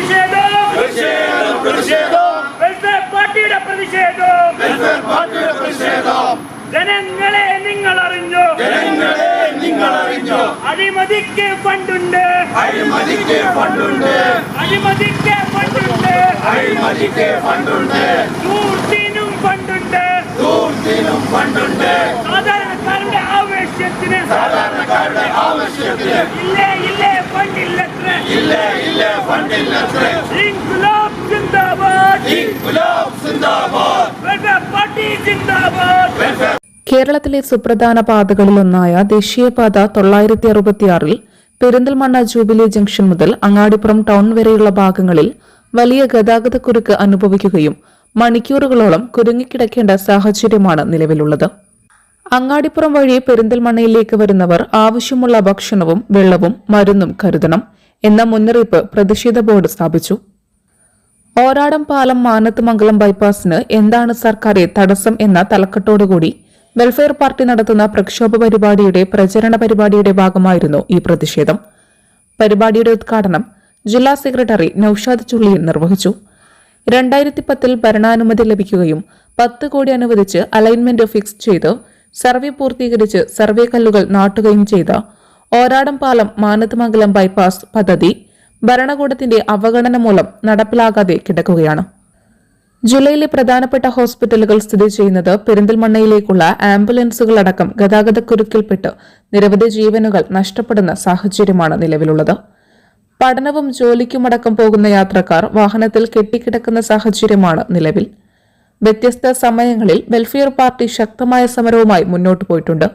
പ്രതിഷേധം. വെൽഫെയർ പാർട്ടിയുടെ പ്രതിഷേധം. ജനങ്ങളെ നിങ്ങൾ അറിഞ്ഞോ നിങ്ങൾ അറിഞ്ഞോ അഴിമതിക്ക് ഫണ്ടുണ്ട്. അഴിമതിക്ക് ഫണ്ടുണ്ട്. അഴിമതിക്ക് ഫണ്ടുണ്ട്. അഴിമതിക്ക് ഫണ്ടുണ്ട്. ദൂർത്തിനും ഫണ്ടുണ്ട്. ദൂർത്തിനും ഫണ്ടുണ്ട്. സാധാരണക്കാരുടെ ആവശ്യത്തിന് സാധാരണക്കാരുടെ ആവശ്യത്തിന് ഇല്ലേ ഇല്ലേ ഫണ്ടില്ലത്ര ഇല്ലേ ഇല്ലേ ഫണ്ടില്ലത്ര ഇൻകുലാബ് സിന്ദാബാദ് ഇൻകുലാബ് സിന്ദാബാദ് വെൽഫെയർ പാർട്ടി സിന്ദാബാദ് വെൽഫെയർ കേരളത്തിലെ സുപ്രധാന പാതകളിലൊന്നായ ദേശീയപാത തൊള്ളായിരത്തി അറുപത്തിയാറിൽ പെരിന്തൽമണ്ണ ജൂബിലി ജംഗ്ഷൻ മുതൽ അങ്ങാടിപ്പുറം ടൗൺ വരെയുള്ള ഭാഗങ്ങളിൽ വലിയ ഗതാഗതക്കുരുക്ക് അനുഭവിക്കുകയും മണിക്കൂറുകളോളം കുരുങ്ങിക്കിടക്കേണ്ട സാഹചര്യമാണ് നിലവിലുള്ളത്. അങ്ങാടിപ്പുറം വഴി പെരിന്തൽമണ്ണയിലേക്ക് വരുന്നവർ ആവശ്യമുള്ള ഭക്ഷണവും വെള്ളവും മരുന്നും കരുതണം. എന്ന മുന്നറിയിപ്പ് പ്രതിഷേധ ബോർഡ് സ്ഥാപിച്ചു. ഓരാടം പാലം മാനത്തുമംഗലം ബൈപ്പാസിന് എന്താണ് സർക്കാരെ തടസ്സം എന്ന തലക്കെട്ടോടുകൂടി വെൽഫെയർ പാർട്ടി നടത്തുന്ന പ്രക്ഷോഭ പരിപാടിയുടെ പ്രചരണ പരിപാടിയുടെ ഭാഗമായിരുന്നു ഈ പ്രതിഷേധം. പരിപാടിയുടെ ഉദ്ഘാടനം ജില്ലാ സെക്രട്ടറി നൌഷാദ് ചുള്ളിയൻ നിർവഹിച്ചു. രണ്ടായിരത്തി പത്തിൽ ഭരണാനുമതി ലഭിക്കുകയും പത്ത് കോടി അനുവദിച്ച് അലൈൻമെന്റ് ഫിക്സ് ചെയ്ത് സർവേ പൂർത്തീകരിച്ച് സർവേ കല്ലുകൾ നാട്ടുകയും ചെയ്ത ഓരാടം പാലം മാനത്തുമംഗലം ബൈപ്പാസ് പദ്ധതി ഭരണകൂടത്തിന്റെ അവഗണന മൂലം നടപ്പിലാകാതെ കിടക്കുകയാണ്. ജില്ലയിലെ പ്രധാനപ്പെട്ട ഹോസ്പിറ്റലുകൾ സ്ഥിതി ചെയ്യുന്നത് പെരിന്തൽമണ്ണയിലേക്കുള്ള ആംബുലൻസുകളടക്കം ഗതാഗതക്കുരുക്കിൽപ്പെട്ട് നിരവധി ജീവനുകൾ നഷ്ടപ്പെടുന്ന സാഹചര്യമാണ് നിലവിലുള്ളത്. പഠനവും ജോലിക്കുമടക്കം പോകുന്ന യാത്രക്കാർ വാഹനത്തിൽ കെട്ടിക്കിടക്കുന്ന സാഹചര്യമാണ് നിലവിൽ. വ്യത്യസ്ത സമയങ്ങളിൽ വെൽഫെയർ പാർട്ടി ശക്തമായ സമരവുമായി മുന്നോട്ടു പോയിട്ടുണ്ട്.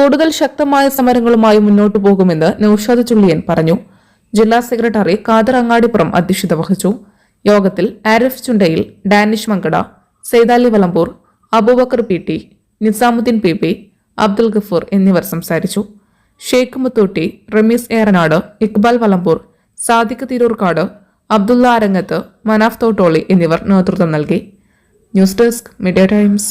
കൂടുതൽ ശക്തമായ സമരങ്ങളുമായി മുന്നോട്ടു പോകുമെന്ന് നൌഷാദ് ചുള്ളിയൻ പറഞ്ഞു. ജില്ലാ സെക്രട്ടറി ഖാദർ അങ്ങാടിപ്പുറം അധ്യക്ഷത വഹിച്ചു. യോഗത്തിൽ Arif Chundayil Danish Mankada Saithali Valambur Aboobacker P T Nizamuddin P P Abdul Gafoor എന്നിവർ സംസാരിച്ചു. ഷെയ്ഖ് മുത്തൂട്ടി റമീസ് ഏറനാട് ഇക്ബാൽ വലമ്പൂർ സാദിഖ് തിരൂർക്കാട് അബ്ദുള്ള അരങ്ങത്ത് മനാഫ് തോട്ടോളി എന്നിവർ നേതൃത്വം നൽകി. News desk Media Times.